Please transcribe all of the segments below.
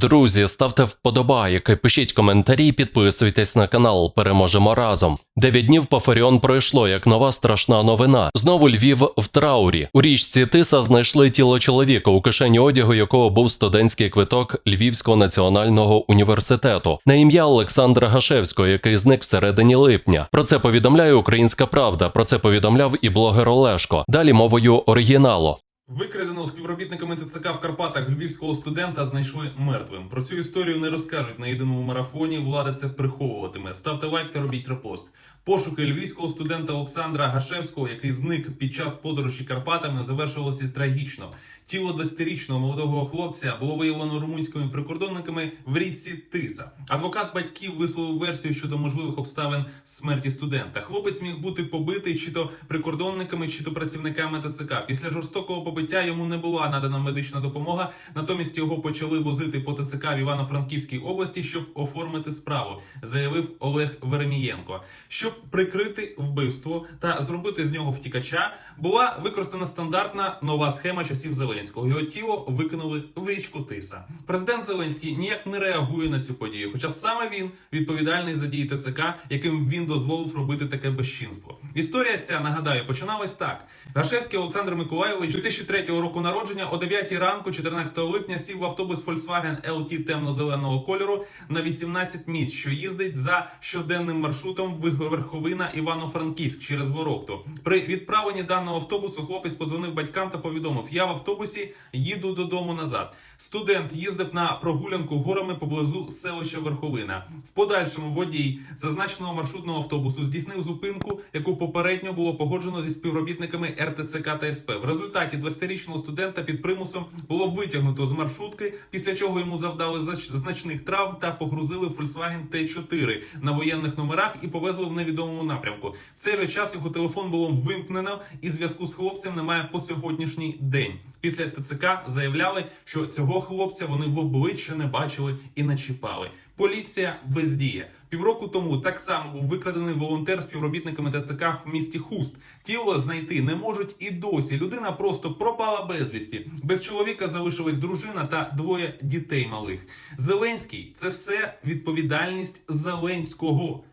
Друзі, ставте вподобайки, пишіть коментарі, підписуйтесь на канал. Переможемо разом. Дев'ять днів по пройшло як нова страшна новина. Знову Львів в траурі. У річці Тиса знайшли тіло чоловіка, у кишені одягу якого був студентський квиток Львівського національного університету на ім'я Олександра Гашевського, який зник всередині липня. Про це повідомляє Українська Правда. Про це повідомляв і блогер Олешко. Далі мовою оригіналу. Викраденого співробітниками ТЦК в Карпатах львівського студента знайшли мертвим. Про цю історію не розкажуть на єдиному марафоні. Влада це приховуватиме. Ставте лайк та робіть репост. Пошуки львівського студента Олександра Гашевського, який зник під час подорожі Карпатами, завершилося трагічно. Тіло 20-річного молодого хлопця було виявлено румунськими прикордонниками в річці Тиса. Адвокат батьків висловив версію щодо можливих обставин смерті студента. Хлопець міг бути побитий чи то прикордонниками, чи то працівниками ТЦК. Після жорстокого побиття йому не була надана медична допомога. Натомість його почали возити по ТЦК в Івано-Франківській області, щоб оформити справу, заявив Олег Веремієнко. Щоб прикрити вбивство та зробити з нього втікача, була використана стандартна нова схема часів Зеленського. Його тіло викинули в річку Тиса. Президент Зеленський ніяк не реагує на цю подію, хоча саме він відповідальний за дії ТЦК, яким він дозволив робити таке безчинство. Історія ця нагадаю починалась так: Гашевський Олександр Миколайович 2003 року народження о 9 ранку, 14 липня, сів в автобус Volkswagen LT темно-зеленого кольору на 18 місць, що їздить за щоденним маршрутом Верховина Івано-Франківськ через Ворохту. При відправленні даного автобусу хлопець подзвонив батькам та повідомив: Я в автобусі їду додому назад. Студент їздив на прогулянку горами поблизу селища Верховина. В подальшому водій зазначеного маршрутного автобусу здійснив зупинку, яку попередньо було погоджено зі співробітниками РТЦК та СП. В результаті 20-річного студента під примусом було витягнуто з маршрутки, після чого йому завдали значних травм та погрузили Volkswagen T4 на воєнних номерах і повезли в невідомому напрямку. В цей же час його телефон було вимкнено, і зв'язку з хлопцем немає по сьогоднішній день. Після ТЦК заявляли, що цього хлопця вони в обличчя не бачили і не чіпали. Поліція бездіє. Півроку тому так само був викрадений волонтер співробітниками ТЦК в місті Хуст. Тіло знайти не можуть і досі. Людина просто пропала безвісті. Без чоловіка залишилась дружина та двоє дітей малих. Зеленський це все відповідальність Зеленського.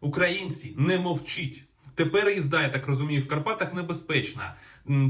Українці не мовчіть. Тепер їзда, я так розумію, в Карпатах небезпечна.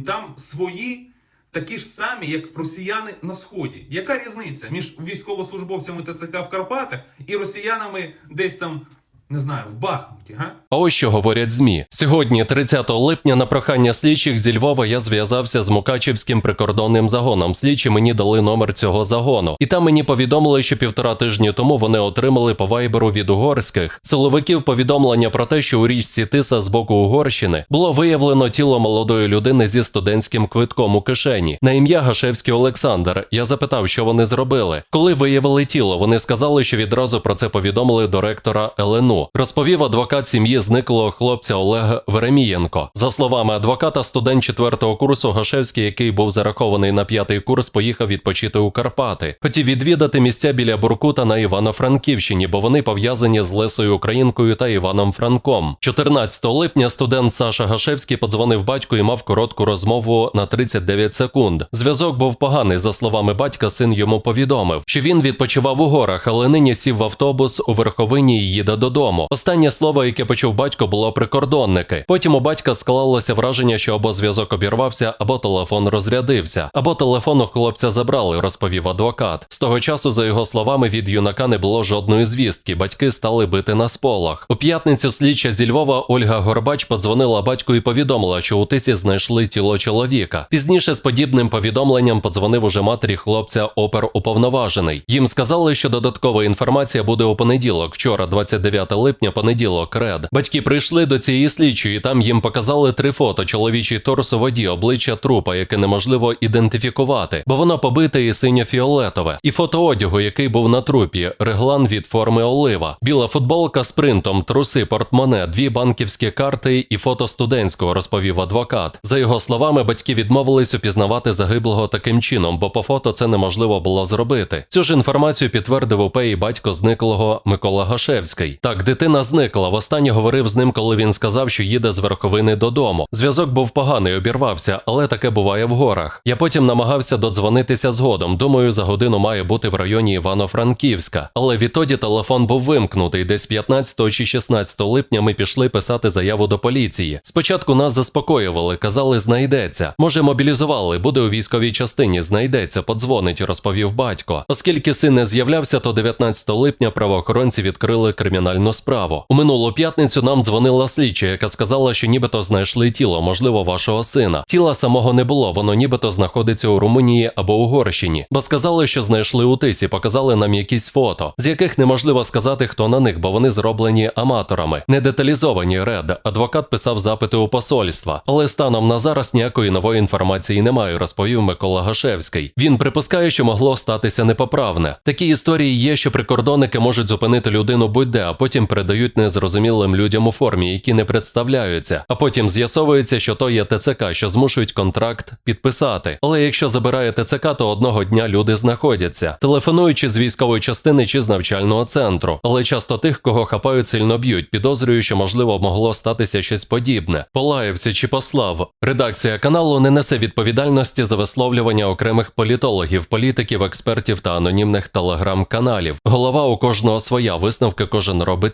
Там свої такі ж самі, як росіяни на сході. Яка різниця між військовослужбовцями ТЦК в Карпатах і росіянами десь там, не знаю, в Бахмуті? Га? А ось що говорять ЗМІ. Сьогодні, 30 липня, на прохання слідчих зі Львова я зв'язався з Мукачівським прикордонним загоном. Слідчі мені дали номер цього загону. І там мені повідомили, що півтора тижні тому вони отримали по вайберу від угорських силовиків повідомлення про те, що у річці Тиса з боку Угорщини було виявлено тіло молодої людини зі студентським квитком у кишені на ім'я Гашевський Олександр. Я запитав, що вони зробили. Коли виявили тіло, вони сказали, що відразу про це повідомили до ректора ЛНУ. Розповів адвокат сім'ї зниклого хлопця Олег Веремієнко. За словами адвоката, студент четвертого курсу Гашевський, який був зарахований на п'ятий курс, поїхав відпочити у Карпати. Хотів відвідати місця біля Буркута на Івано-Франківщині, бо вони пов'язані з Лесою Українкою та Іваном Франком. 14 липня студент Саша Гашевський подзвонив батьку і мав коротку розмову на 39 секунд. Зв'язок був поганий. За словами батька, син йому повідомив, що він відпочивав у горах, але нині сів в автобус у верховині і їде додому. Останнє слово, яке почув батько, було прикордонники. Потім у батька склалося враження, що або зв'язок обірвався, або телефон розрядився, або телефон у хлопця забрали, розповів адвокат. З того часу, за його словами, від юнака не було жодної звістки. Батьки стали бити на сполох. У п'ятницю слідча зі Львова Ольга Горбач подзвонила батьку і повідомила, що у тисі знайшли тіло чоловіка. Пізніше з подібним повідомленням подзвонив уже матері хлопця опер уповноважений. Їм сказали, що додаткова інформація буде у понеділок. Вчора, 29 липня, понеділок, ред. Батьки прийшли до цієї слідчої. Там їм показали три фото: чоловічий торс у воді, обличчя трупа, яке неможливо ідентифікувати, бо воно побите і синьо-фіолетове, і фото одягу, який був на трупі, реглан від форми олива, біла футболка з принтом, труси, портмоне, дві банківські карти і фото студентського, розповів адвокат. За його словами, батьки відмовились упізнавати загиблого таким чином, бо по фото це неможливо було зробити. Цю ж інформацію підтвердив УП і батько зниклого Микола Гашевський. Так Так, дитина зникла. Востаннє говорив з ним, коли він сказав, що їде з верховини додому. Зв'язок був поганий, обірвався, але таке буває в горах. Я потім намагався додзвонитися згодом. Думаю, за годину має бути в районі Івано-Франківська. Але відтоді телефон був вимкнутий. Десь 15 чи 16 липня ми пішли писати заяву до поліції. Спочатку нас заспокоювали, казали, знайдеться. Може, мобілізували, буде у військовій частині, знайдеться, подзвонить, розповів батько. Оскільки син не з'являвся, то 19 липня правоохоронці відкрили кримінальну справу. У минулу п'ятницю нам дзвонила слідча, яка сказала, що нібито знайшли тіло, можливо, вашого сина. Тіла самого не було, воно нібито знаходиться у Румунії або Угорщині, бо сказали, що знайшли у тисі, показали нам якісь фото, з яких неможливо сказати, хто на них, бо вони зроблені аматорами. Не деталізовані ред. Адвокат писав запити у посольства, але станом на зараз ніякої нової інформації немає, розповів Микола Гашевський. Він припускає, що могло статися непоправне. Такі історії є, що прикордонники можуть зупинити людину будь-де, а потім передають незрозумілим людям у формі, які не представляються. А потім з'ясовується, що то є ТЦК, що змушують контракт підписати. Але якщо забирає ТЦК, то одного дня люди знаходяться, телефонуючи з військової частини чи з навчального центру. Але часто тих, кого хапають, сильно б'ють. Підозрюю, що можливо могло статися щось подібне. Полаявся чи послав. Редакція каналу не несе відповідальності за висловлювання окремих політологів, політиків, експертів та анонімних телеграм-каналів. Голова у кожного своя висновки кожен робить